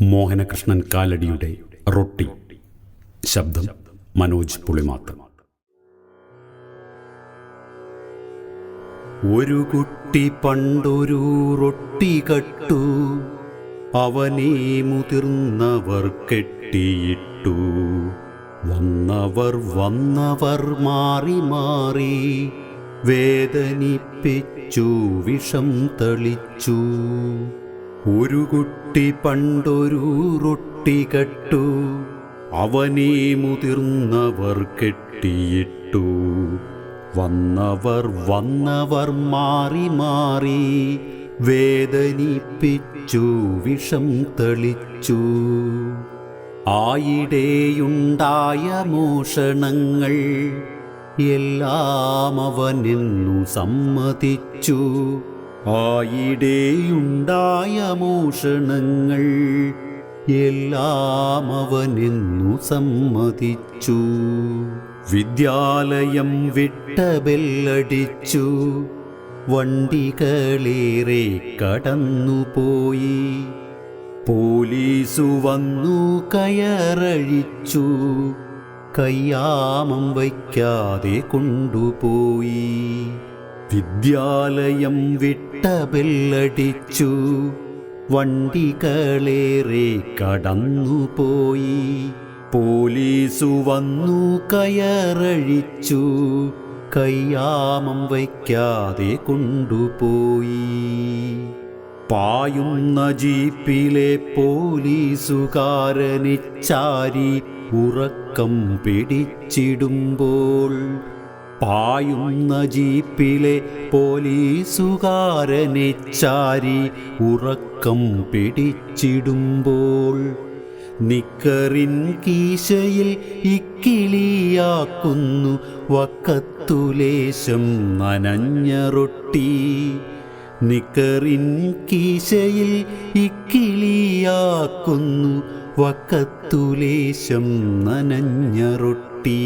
മോഹനകൃഷ്ണൻ കാലടിയുടെ റൊട്ടി. ശബ്ദം മനോജ് പുളിമാത്ത് ഒരു കുട്ടി പണ്ടൊരു റൊട്ടി കട്ടു. അവനെ മുതിർന്നവർ കെട്ടിയിട്ടു. വന്നവർ വന്നവർ മാറി മാറി. വേദനിപ്പിച്ചു വിഷം തളിച്ചു. ഒരു കുട്ടി പണ്ടൊരു റൊട്ടി കെട്ടു. അവനെ മുതിർന്നവർ കെട്ടിയിട്ടു. വന്നവർ വന്നവർ മാറി മാറി വേദനിപ്പിച്ചു വിഷം തെളിച്ചു. ആയിടെയുണ്ടായ മോഷണങ്ങൾ എല്ലാം അവനെന്നു സമ്മതിച്ചു. ആയിടെയുണ്ടായ മോഷണങ്ങൾ എല്ലാം അവനെന്നു സമ്മതിച്ചു. വിദ്യാലയം വിട്ട ബെല്ലടിച്ചു. വണ്ടികളേറെ കടന്നുപോയി. പോലീസു വന്നു കയറഴിച്ചു. കയ്യാമം വയ്ക്കാതെ കൊണ്ടുപോയി. വിദ്യാലയം വിട്ട ബെല്ലടിച്ചു. വണ്ടികളേറെ കടന്നുപോയി. പോലീസു വന്നു കയറഴിച്ചു. കയ്യാമം വയ്ക്കാതെ കൊണ്ടുപോയി. പായുന്ന ജീപ്പിലെ പോലീസുകാരനെ ചാരി ഉറക്കം പിടിച്ചിടുമ്പോൾ പായുന്ന ജീപ്പിലെ പോലീസുകാരനെ ചാരി ഉറക്കം പിടിച്ചിടുമ്പോൾ നിക്കറിൻ കീശയിൽ ഇക്കിളിയാക്കുന്നു വക്കത്തുലേശം നനഞ്ഞ റൊട്ടി. നിക്കറിൻ കീശയിൽ ഇക്കിളിയാക്കുന്നു വക്കത്തുലേശം നനഞ്ഞ റൊട്ടി.